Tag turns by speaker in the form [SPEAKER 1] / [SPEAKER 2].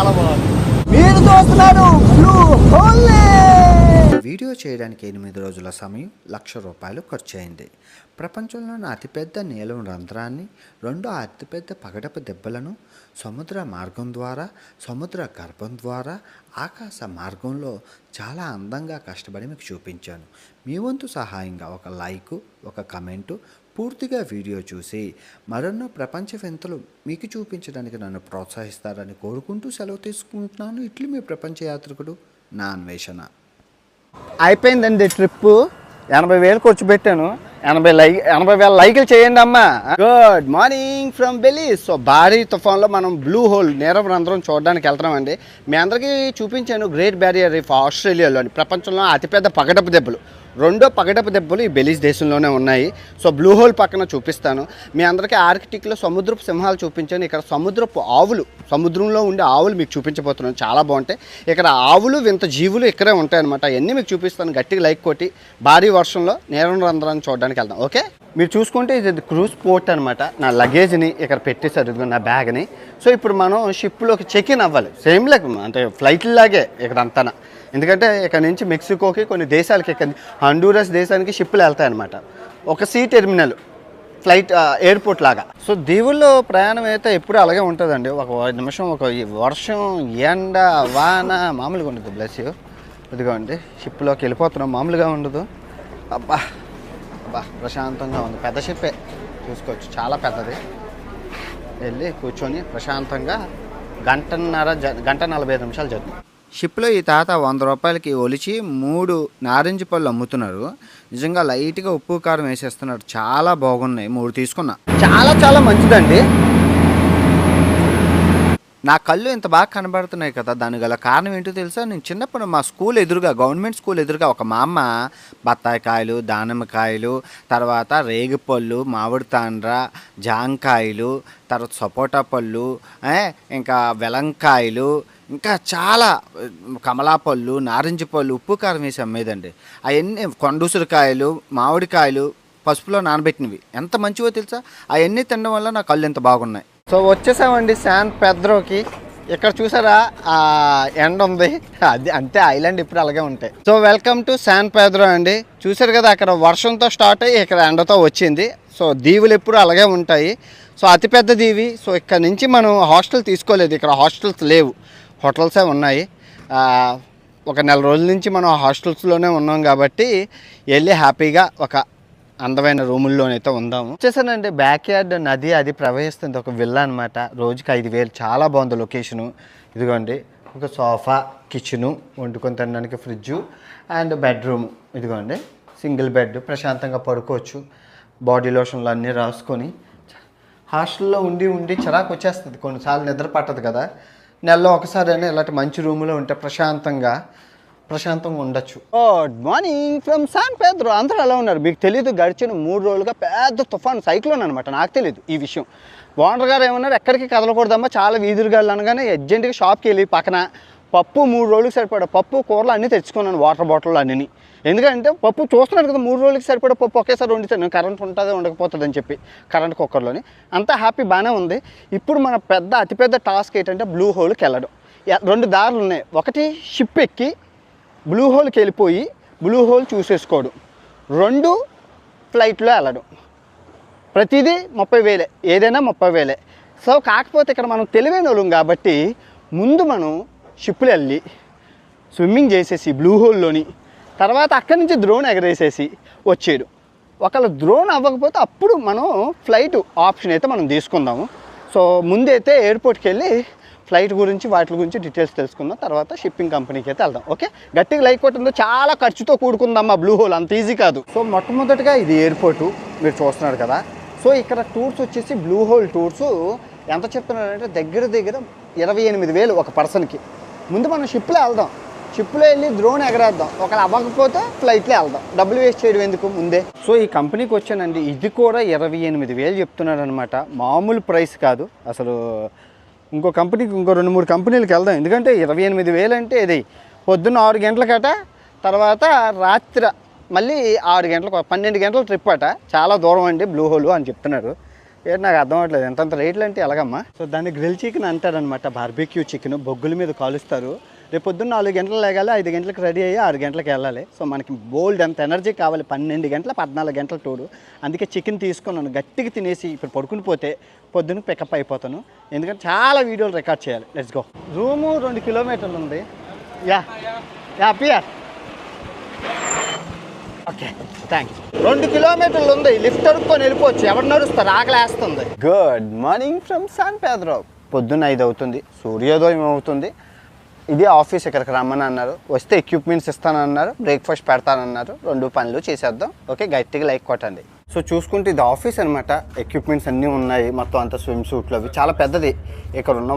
[SPEAKER 1] చాలా బాగుంది. మీరు చూస్తున్నారు బ్లూ హోలే
[SPEAKER 2] వీడియో చేయడానికి ఎనిమిది రోజుల సమయం లక్ష రూపాయలు ఖర్చయింది. ప్రపంచంలోని అతిపెద్ద నీలం రంధ్రాన్ని రెండు అతిపెద్ద పగడపు దెబ్బలను సముద్ర మార్గం ద్వారా సముద్ర గర్భం ద్వారా ఆకాశ మార్గంలో చాలా అందంగా కష్టపడి మీకు చూపించాను. మీ వంతు సహాయంగా ఒక లైక్ ఒక కమెంటు పూర్తిగా వీడియో చూసి మరెన్నో ప్రపంచ వింతలు మీకు చూపించడానికి నన్ను ప్రోత్సహిస్తారని కోరుకుంటూ సెలవు తీసుకుంటున్నాను. ఇట్లు మీ ప్రపంచ యాత్రికుడు నా అన్వేషణ.
[SPEAKER 1] అయిపోయిందండి ట్రిప్ ఎనభై వేలు ఖర్చు పెట్టాను. ఎనభై లై ఎనభై వేల లైకులు చేయండి అమ్మా. Good morning from Belize so భారీ తుఫాన్లో మనం బ్లూ హోల్ నీరవ రంధ్రం చూడడానికి వెళ్తున్నామండి. మీ అందరికీ చూపించాను గ్రేట్ బ్యారియర్ రీఫ్ ఆస్ట్రేలియాలోని ప్రపంచంలో అతిపెద్ద పగడపు దెబ్బలు. రెండో పగడపు దెబ్బలు ఈ బెలీజ్ దేశంలోనే ఉన్నాయి. సో బ్లూ హోల్ పక్కన చూపిస్తాను. మీ అందరికీ ఆర్కిటిక్లో సముద్రపు సింహాలు చూపించాను. ఇక్కడ సముద్రపు ఆవులు సముద్రంలో ఉండే ఆవులు మీకు చూపించబోతున్నాను. చాలా బాగుంటాయి. ఇక్కడ ఆవులు వింత జీవులు ఇక్కడే ఉంటాయన్నమాట. అవన్నీ మీకు చూపిస్తాను. గట్టిగా లైక్ కొట్టి భారీ వర్షంలో నేరం రంధ్రాన్ని చూడడానికి వెళ్దాం. ఓకే? మీరు చూసుకుంటే ఇది క్రూజ్ పోర్ట్ అనమాట నా లగేజ్ని ఇక్కడ పెట్టేశారు. ఇదిగో నా బ్యాగ్ని. సో ఇప్పుడు మనం షిప్లోకి చెక్ ఇన్ అవ్వాలి. సేమ్ లైక్ అంటే ఫ్లైట్ లాగే ఇక్కడ అంతా ఎందుకంటే ఇక్కడ నుంచి మెక్సికోకి కొన్ని దేశాలకి ఇక్కడ హండూరస్ దేశానికి షిప్లు వెళ్తాయన్నమాట. ఒక సీ టెర్మినల్ ఫ్లైట్ ఎయిర్పోర్ట్ లాగా. సో దీవుల్లో ప్రయాణం అయితే ఎప్పుడు అలాగే ఉంటుందండి. ఒక నిమిషం ఒక వర్షం ఎండ వాన మామూలుగా ఉండదు బ్లెస్ యూ ఇదిగోండి షిప్లోకి వెళ్ళిపోతున్నాం మామూలుగా ఉండదు. అబ్బా అబ్బా ప్రశాంతంగా ఉంది. పెద్ద షిప్పే. చూసుకోవచ్చు చాలా పెద్దది. వెళ్ళి కూర్చొని ప్రశాంతంగా గంటన్నర జ గంట నలభై ఐదు నిమిషాలు జర్నీ.
[SPEAKER 2] షిప్లో ఈ తాత వంద రూపాయలకి ఒలిచి మూడు నారింజ పళ్ళు అమ్ముతున్నారు. నిజంగా లైట్గా ఉప్పు కారం వేసేస్తున్నారు. చాలా బాగున్నాయి. మూడు తీసుకున్నా.
[SPEAKER 1] చాలా చాలా మంచిదండి.
[SPEAKER 2] నా కళ్ళు ఇంత బాగా కనబడుతున్నాయి కదా. దానికి గల కారణం ఏంటో తెలుసా? నేను చిన్నప్పుడు మా స్కూల్ ఎదురుగా గవర్నమెంట్ స్కూల్ ఎదురుగా ఒక మా అమ్మ బత్తాయికాయలు దానిమ్మకాయలు తర్వాత రేగిపళ్ళు మామిడి తాండ్ర జాంకాయలు తర్వాత సపోటా పళ్ళు ఇంకా వెలంకాయలు ఇంకా చాలా కమలా పళ్ళు నారింజ పళ్ళు ఉప్పు కారం వేసి అమ్మేదండి. అవన్నీ కొండుసురకాయలు మామిడికాయలు పసుపులో నానబెట్టినవి. ఎంత మంచివో తెలుసా? అవన్నీ తినడం వల్ల నా కళ్ళు ఎంత బాగున్నాయి.
[SPEAKER 1] సో వచ్చేసామండి శాన్ పెద్రోకి. ఇక్కడ చూసారా? ఆ ఎండ ఉంది. అది అంతే ఐలాండ్ ఇప్పుడు అలాగే ఉంటాయి. So welcome to San Pedro అండి. చూసారు కదా అక్కడ వర్షంతో స్టార్ట్ అయ్యి ఇక్కడ ఎండతో వచ్చింది. సో దీవులు ఎప్పుడు అలాగే ఉంటాయి. సో అతిపెద్ద దీవి. సో ఇక్కడ నుంచి మనం హాస్టల్ తీసుకోలేదు. ఇక్కడ హాస్టల్స్ లేవు. హోటల్సే ఉన్నాయి. ఒక నెల రోజుల నుంచి మనం హాస్టల్స్లోనే ఉన్నాం కాబట్టి వెళ్ళి హ్యాపీగా ఒక అందమైన రూముల్లోనైతే ఉందాము. వచ్చేసానండి బ్యాక్ యార్డ్ నది అది ప్రవహిస్తుంది. ఒక విల్లా అనమాట రోజుకి ఐదు వేలు. చాలా బాగుంది లొకేషను. ఇదిగోండి ఒక సోఫా కిచెను వండుకొని తినడానికి ఫ్రిడ్జు అండ్ బెడ్రూమ్. ఇదిగోండి సింగిల్ బెడ్ ప్రశాంతంగా పడుకోవచ్చు. బాడీ లోషన్లు అన్నీ రాసుకొని. హాస్టల్లో ఉండి ఉండి చిరాకు వచ్చేస్తుంది. కొన్నిసార్లు నిద్ర పట్టదు కదా. నెలలో ఒకసారి అయినా ఇలాంటి మంచి రూములో ఉంటే ప్రశాంతంగా ప్రశాంతంగా ఉండొచ్చు. Good morning from San Pedro అందరూ ఎలా ఉన్నారు? మీకు తెలియదు గడిచిన మూడు రోజులుగా పెద్ద తుఫాన్ సైక్లోన్ అనమాట నాకు తెలియదు ఈ విషయం. ఓనర్ గారు ఏమన్నారు? ఎక్కడికి కదలకూడదమ్మా చాలా వీధులుగా అనగానే అర్జెంటుగా షాప్కి వెళ్ళి పక్కన పప్పు మూడు రోజులకు సరిపడా పప్పు కూరలు అన్నీ తెచ్చుకున్నాను వాటర్ బాటిల్ అన్నీ ఎందుకంటే పప్పు చూస్తున్నారు కదా మూడు రోజులకి సరిపడా పప్పు ఒకేసారి వండుతాను కరెంట్ ఉంటుంది ఉండకపోతుంది అని చెప్పి కరెంట్ కుక్కర్లోని. అంతా హ్యాపీ బాగానే ఉంది. ఇప్పుడు మన పెద్ద అతిపెద్ద టాస్క్ ఏంటంటే బ్లూ హోల్కి వెళ్ళడం. రెండు దారులు ఉన్నాయి. ఒకటి షిప్ ఎక్కి బ్లూ హోల్కి వెళ్ళిపోయి బ్లూ హోల్ చూసేసుకోవడం. రెండు ఫ్లైట్లో వెళ్ళడం. ప్రతిదీ ముప్పై వేలే ఏదైనా ముప్పై వేలే. సో కాకపోతే ఇక్కడ మనం తెలివైన వాళ్ళం కాబట్టి ముందు మనం షిప్పులు వెళ్ళి స్విమ్మింగ్ చేసేసి బ్లూ హోల్లోని తర్వాత అక్కడి నుంచి ద్రోణ్ ఎగరేసేసి వచ్చేయడం ఒకవేళ ద్రోణ్ అవ్వకపోతే అప్పుడు మనం ఫ్లైట్ ఆప్షన్ అయితే మనం తీసుకుందాము. సో ముందైతే ఎయిర్పోర్ట్కి వెళ్ళి ఫ్లైట్ గురించి వాటి గురించి డీటెయిల్స్ తెలుసుకుందాం. తర్వాత షిప్పింగ్ కంపెనీకి అయితే వెళ్దాం. ఓకే? గట్టిగా లైక్ కొట్టిందో చాలా ఖర్చుతో కూడుకుందమ్మా బ్లూ హోల్. అంత ఈజీ కాదు. సో మొట్టమొదటిగా ఇది ఎయిర్పోర్టు. మీరు చూస్తున్నారు కదా. సో ఇక్కడ టూర్స్ వచ్చేసి బ్లూ హోల్ టూర్స్. ఎంత చెప్తున్నారంటే దగ్గర దగ్గర ఇరవై ఎనిమిది వేలు ఒక పర్సన్కి. ముందు మనం షిప్లో వెళ్దాం. షిప్లో వెళ్ళి డ్రోన్ ఎగరేద్దాం. ఒకవేళ అవ్వకపోతే ఫ్లైట్లో వెళ్దాం. డబ్బులు వేస్ట్ చేయడం ఎందుకు ముందే? సో ఈ కంపెనీకి వచ్చానండి. ఇది కూడా ఇరవై ఎనిమిది వేలు చెప్తున్నారు అనమాట మామూలు ప్రైస్ కాదు. అసలు ఇంకో కంపెనీకి ఇంకో రెండు మూడు కంపెనీలకు వెళ్దాం. ఎందుకంటే ఇరవై ఎనిమిది వేలు అంటే ఇది పొద్దున్న ఆరు గంటలకట తర్వాత రాత్రి మళ్ళీ ఆరు గంటలకు పన్నెండు గంటల ట్రిప్ అట. చాలా దూరం అండి బ్లూ హోల్ అని చెప్తున్నారు. ఏంటి నాకు అర్థం అవ్వట్లేదు. ఎంతంత రేట్లు అంటే ఎలాగమ్మా? సో దాన్ని గ్రిల్ చికెన్ అంటారనమాట బార్బిక్యూ చికెన్. బొగ్గుల మీద కాలుస్తారు. రేపు పొద్దున్న నాలుగు గంటలు లేగాలి ఐదు గంటలకు రెడీ అయ్యి ఆరు గంటలకు వెళ్ళాలి. సో మనకి బోల్డ్ అంత ఎనర్జీ కావాలి. పన్నెండు గంటల పద్నాలుగు గంటల టూరు. అందుకే చికెన్ తీసుకున్నాను. గట్టిగా తినేసి ఇప్పుడు పడుకుని పోతే పొద్దున్న పికప్ అయిపోతాను. ఎందుకంటే చాలా వీడియోలు రికార్డ్ చేయాలి. లెట్స్ గో రూము రెండు కిలోమీటర్లు ఉంది. Yeah. Yeah pier. Okay thanks రెండు కిలోమీటర్లు ఉంది లిఫ్ట్ అడుక్కొని వెళ్ళిపోవచ్చు. ఎవరు నడుస్తారు ఆకలేస్తుంది good morning from San Pedro పొద్దున్న ఐదు అవుతుంది సూర్యోదయం అవుతుంది. ఇది ఆఫీస్ ఇక్కడికి రమ్మని అన్నారు. వస్తే ఎక్విప్మెంట్స్ ఇస్తానన్నారు బ్రేక్ఫాస్ట్ పెడతానన్నారు. రెండు పనులు చేసేద్దాం. ఓకే గట్టిగా లైక్ కొట్టండి. సో చూసుకుంటే ఇది ఆఫీస్ అనమాట ఎక్విప్మెంట్స్ అన్నీ ఉన్నాయి. మొత్తం అంతా స్విమ్ సూట్లు అవి. చాలా పెద్దది. ఇక్కడ ఉన్న